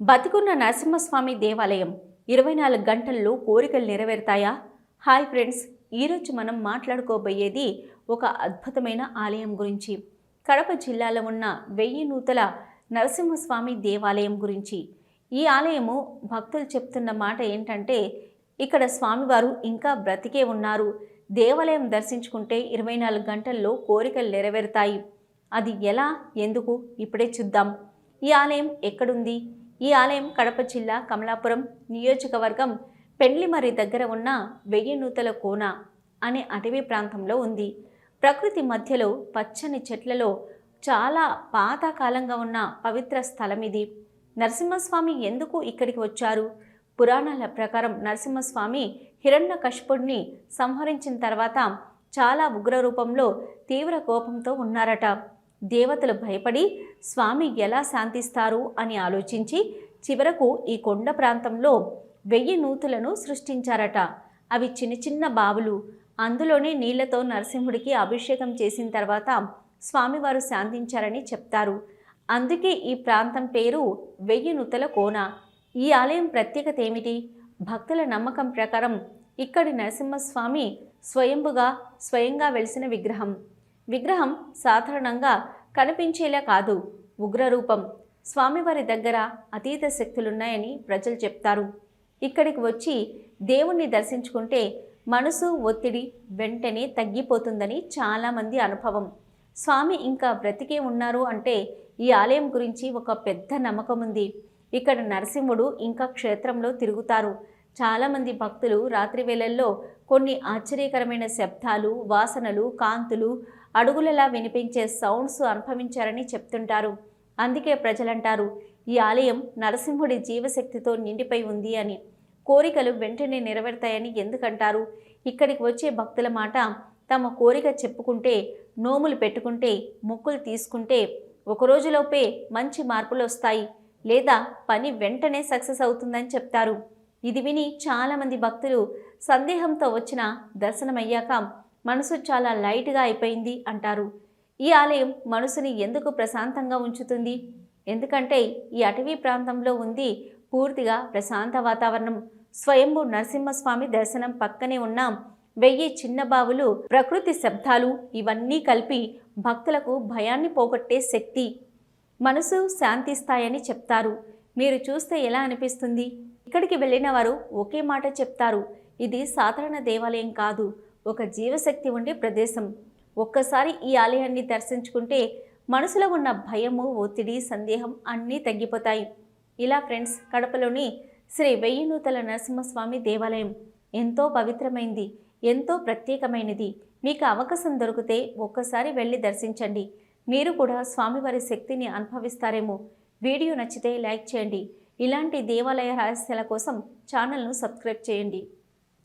బతికున్న నరసింహస్వామి దేవాలయం ఇరవై నాలుగు గంటల్లో కోరికలు నెరవేరుతాయా? హాయ్ ఫ్రెండ్స్ ఈరోజు మనం మాట్లాడుకోబోయేది ఒక అద్భుతమైన ఆలయం గురించి. కడప జిల్లాలో ఉన్న వెయ్యి నూతల నరసింహస్వామి దేవాలయం గురించి. ఈ ఆలయము భక్తులు చెప్తున్న మాట ఏంటంటే ఇక్కడ స్వామివారు ఇంకా బ్రతికే ఉన్నారు. దేవాలయం దర్శించుకుంటే ఇరవై నాలుగు గంటల్లో కోరికలు నెరవేరుతాయి. అది ఎలా? ఎందుకు? ఇప్పుడే చూద్దాం. ఈ ఆలయం ఎక్కడుంది? ఈ ఆలయం కడప జిల్లా కమలాపురం నియోజకవర్గం పెండ్లిమర్రి దగ్గర ఉన్న వెయ్యి నూతల కోన అనే అటవీ ప్రాంతంలో ఉంది. ప్రకృతి మధ్యలో పచ్చని చెట్లలో చాలా పాతకాలంగా ఉన్న పవిత్ర స్థలం ఇది. నరసింహస్వామి ఎందుకు ఇక్కడికి వచ్చారు? పురాణాల ప్రకారం నరసింహస్వామి హిరణ్యకశిపుడిని సంహరించిన తర్వాత చాలా ఉగ్ర రూపంలో తీవ్ర కోపంతో ఉన్నారట. దేవతలు భయపడి స్వామి ఎలా శాంతిస్తారు? అని ఆలోచించి చివరకు ఈ కొండ ప్రాంతంలో వెయ్యి నూతులను సృష్టించారట. అవి చిన్న చిన్న బావులు. అందులోనే నీళ్ళతో నరసింహుడికి అభిషేకం చేసిన తర్వాత స్వామివారు శాంతించారని చెప్తారు. అందుకే ఈ ప్రాంతం పేరు వెయ్యి నూతల కోన. ఈ ఆలయం ప్రత్యేకత ఏమిటి? భక్తుల నమ్మకం ప్రకారం ఇక్కడి నరసింహస్వామి స్వయంభుగా స్వయంగా వెలిసిన విగ్రహం. విగ్రహం సాధారణంగా కనిపించేలా కాదు. ఉగ్రరూపం. స్వామివారి దగ్గర అతీత శక్తులున్నాయని ప్రజలు చెప్తారు. ఇక్కడికి వచ్చి దేవుణ్ణి దర్శించుకుంటే మనసు ఒత్తిడి వెంటనే తగ్గిపోతుందని చాలామంది అనుభవం. స్వామి ఇంకా బ్రతికే ఉన్నారు అంటే ఈ ఆలయం గురించి ఒక పెద్ద నమ్మకం ఉంది ఇక్కడ నరసింహుడు ఇంకా క్షేత్రంలో తిరుగుతారు. చాలామంది భక్తులు రాత్రి వేళల్లో కొన్ని ఆశ్చర్యకరమైన శబ్దాలు వాసనలు కాంతులు అడుగులలా వినిపించే సౌండ్స్ అనుభవించారని చెప్తుంటారు. అందుకే ప్రజలంటారు ఈ ఆలయం నరసింహుడి జీవశక్తితో నిండిపై ఉంది అని. కోరికలు వెంటనే నెరవేరుతాయని ఎందుకంటారు? ఇక్కడికి వచ్చే భక్తుల మాట తమ కోరిక చెప్పుకుంటే నోములు పెట్టుకుంటే మొక్కులు తీసుకుంటే ఒక రోజులోపే మంచి మార్పులు వస్తాయి లేదా పని వెంటనే సక్సెస్ అవుతుందని చెప్తారు. ఇది విని చాలామంది భక్తులు సందేహంతో వచ్చిన దర్శనమయ్యాక మనసు చాలా లైట్గా అయిపోయింది అంటారు. ఈ ఆలయం మనసుని ఎందుకు ప్రశాంతంగా ఉంచుతుంది? ఎందుకంటే ఈ అటవీ ప్రాంతంలో ఉంది పూర్తిగా ప్రశాంత వాతావరణం. స్వయంభూ నరసింహస్వామి దర్శనం పక్కనే ఉన్న వెయ్యి చిన్న బావులు ప్రకృతి శబ్దాలు ఇవన్నీ కలిపి భక్తులకు భయాన్ని పోగొట్టే శక్తి. మనసు శాంతిస్తాయని చెప్తారు. మీరు చూస్తే ఎలా అనిపిస్తుంది? ఇక్కడికి వెళ్ళిన వారు ఒకే మాట చెప్తారు. ఇది సాధారణ దేవాలయం కాదు. ఒక జీవశక్తి ఉండే ప్రదేశం. ఒక్కసారి ఈ ఆలయాన్ని దర్శించుకుంటే మనసులో ఉన్న భయము ఒత్తిడి సందేహం అన్నీ తగ్గిపోతాయి. ఇలా ఫ్రెండ్స్ కడపలోని శ్రీ వెయ్యి నూతల నరసింహస్వామి దేవాలయం ఎంతో పవిత్రమైంది ఎంతో ప్రత్యేకమైనది. మీకు అవకాశం దొరికితే ఒక్కసారి వెళ్ళి దర్శించండి. మీరు కూడా స్వామివారి శక్తిని అనుభవిస్తారేమో. వీడియో నచ్చితే లైక్ చేయండి. ఇలాంటి దేవాలయ రహస్యాల కోసం ఛానల్ను సబ్స్క్రైబ్ చేయండి.